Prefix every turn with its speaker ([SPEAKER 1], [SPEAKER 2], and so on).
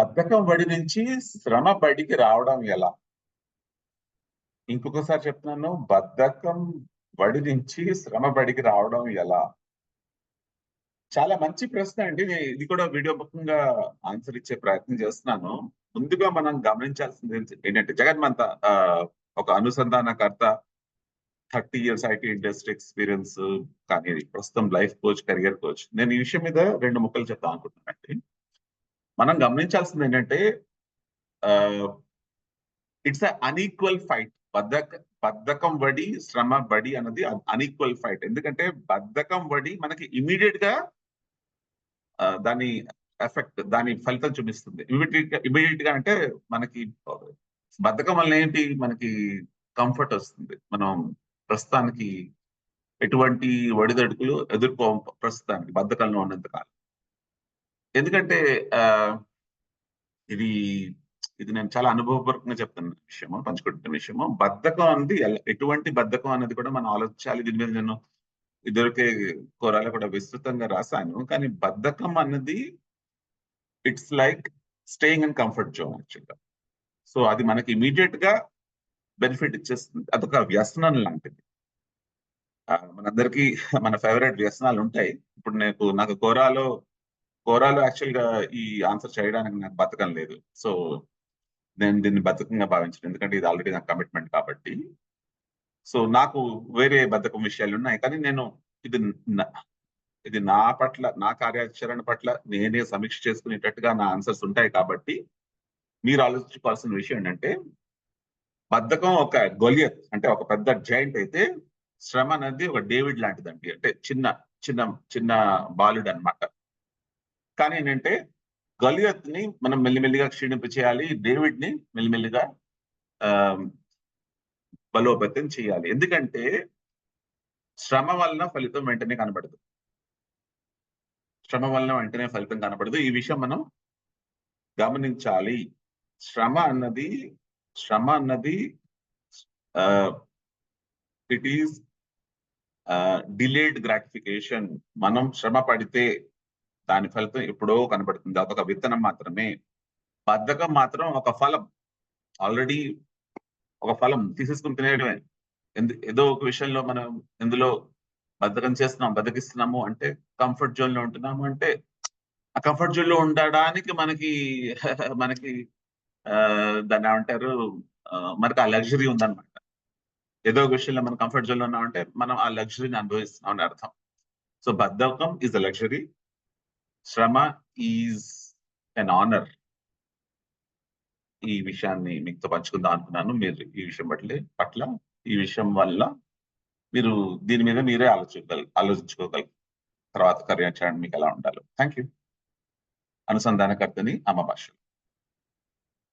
[SPEAKER 1] బద్ధకం బడి నుంచి శ్రమ బడికి రావడం ఎలా? ఇంకొకసారి చెప్తున్నాను బద్ధకం బడి నుంచి శ్రమ బడికి రావడం ఎలా? చాలా మంచి ప్రశ్న అండి. నేను ఇది కూడా వీడియో ముఖంగా ఆన్సర్ ఇచ్చే ప్రయత్నం చేస్తున్నాను. ముందుగా మనం గమనించాల్సింది ఏంటంటే జగన్మంత ఆ, ఒక అనుసంధానకర్త thirty years IT industry experience కానీ ప్రస్తుతం లైఫ్ కోచ్ కెరియర్ కోచ్. నేను ఈ విషయం మీద రెండు ముక్కలు చెప్తాను అనుకుంటున్నానండి. మనం గమనించాల్సింది ఏంటంటే ఇట్స్ అన్ఈక్వల్ ఫైట్ బద్ధక బద్ధకం వడి శ్రమ బడి అన్నది అన్ఈక్వల్ ఫైట్ ఎందుకంటే బద్ధకం వడి మనకి ఇమీడియట్గా దాని ఎఫెక్ట్ దాని ఫలితం చూపిస్తుంది. ఇమీడియట్గా ఇమీడియట్గా అంటే మనకి బద్ధకం వల్ల ఏంటి? మనకి కంఫర్ట్ వస్తుంది. మనం ప్రస్తుతానికి ఎటువంటి ఒడిదడుకులు ఎదుర్కో ప్రస్తుతానికి బద్ధకంలో ఉన్నంత కాలం. ఎందుకంటే ఇది ఇది నేను చాలా అనుభవపూర్వకంగా చెప్తున్న విషయము పంచుకుంటున్న విషయము. బద్ధకం అనేది ఎటువంటి బద్ధకం అనేది కూడా మనం ఆలోచించాలి. దీని మీద నేను ఇదివరకే కూరాలు కూడా విస్తృతంగా రాశాను. కానీ బద్ధకం అన్నది it's like staying in comfort zone యాక్చువల్గా. సో అది మనకి ఇమీడియట్గా బెనిఫిట్ ఇచ్చేస్తుంది. అదొక వ్యసనం లాంటిది. మనందరికీ మన ఫేవరెట్ వ్యసనాలు ఉంటాయి. ఇప్పుడు నాకు నాకు కూరాలో కోరాలు యాక్చువల్గా ఈ ఆన్సర్ చేయడానికి నాకు బతకం లేదు. సో నేను దీన్ని బతకంగా భావించాను. ఎందుకంటే ఇది ఆల్రెడీ నాకు కమిట్మెంట్ కాబట్టి. సో నాకు వేరే బతకం విషయాలు ఉన్నాయి. కానీ నేను ఇది నా- ఇది నా పట్ల నా కార్యాచరణ పట్ల నేనే సమీక్ష చేసుకునేటట్టుగా నా ఆన్సర్స్ ఉంటాయి కాబట్టి మీరు ఆలోచించుకోవాల్సిన విషయం ఏంటంటే బద్ధకం ఒక గొలియత్ అంటే ఒక పెద్ద జాయింట్ అయితే శ్రమ అనేది ఒక డేవిడ్ లాంటిదండి. అంటే చిన్న చిన్న చిన్న బాలుడు అన్నమాట. కానీ ఏంటంటే గలియత్ని మనం మెల్లిమెల్లిగా క్షీణింప చేయాలి డేవిడ్ని మెల్లిమెల్లిగా ఆ, బలోపేతం చేయాలి. ఎందుకంటే శ్రమ వలన ఫలితం వెంటనే కనబడదు. శ్రమ వలన వెంటనే ఫలితం కనబడదు. ఈ విషయం మనం గమనించాలి. శ్రమ అన్నది శ్రమ అన్నది ఇట్ ఈస్ డిలేడ్ గ్రాటిఫికేషన్. మనం శ్రమ పడితే దాని ఫలితం ఎప్పుడో కనబడుతుంది. అదొక విత్తనం మాత్రమే. బద్ధకం మాత్రం ఒక ఫలం. ఆల్రెడీ ఒక ఫలం తీసేసుకుని తినేయడమే. ఎందు ఏదో ఒక విషయంలో మనం ఎందులో బద్ధకం చేస్తున్నాం బద్దకిస్తున్నాము అంటే కంఫర్ట్ జోన్లో ఉంటున్నాము అంటే ఆ కంఫర్ట్ జోన్లో ఉండడానికి మనకి మనకి ఆ, దాన్ని ఏమంటారు? మనకి ఆ లగ్జరీ ఉందన్నమాట. ఏదో ఒక విషయంలో మనం కంఫర్ట్ జోన్లో ఉన్నామంటే మనం ఆ లగ్జరీని అనుభవిస్తున్నాం అని అర్థం. సో బద్ధకం ఈజ్ అ లగ్జరీ శ్రమ ఈజ్ అన్ ఆనర్. ఈ విషయాన్ని మీతో పంచుకుందాం అనుకున్నాను. మీరు ఈ విషయం పట్ల పట్ల ఈ విషయం వల్ల మీరు దీని మీద మీరే ఆలోచించగల ఆలోచించుకోగలరు తర్వాత కార్యాచరణ మీకు ఎలా ఉండాలో. థ్యాంక్ యూ అనుసంధానకర్తని అమ్మ భాషలు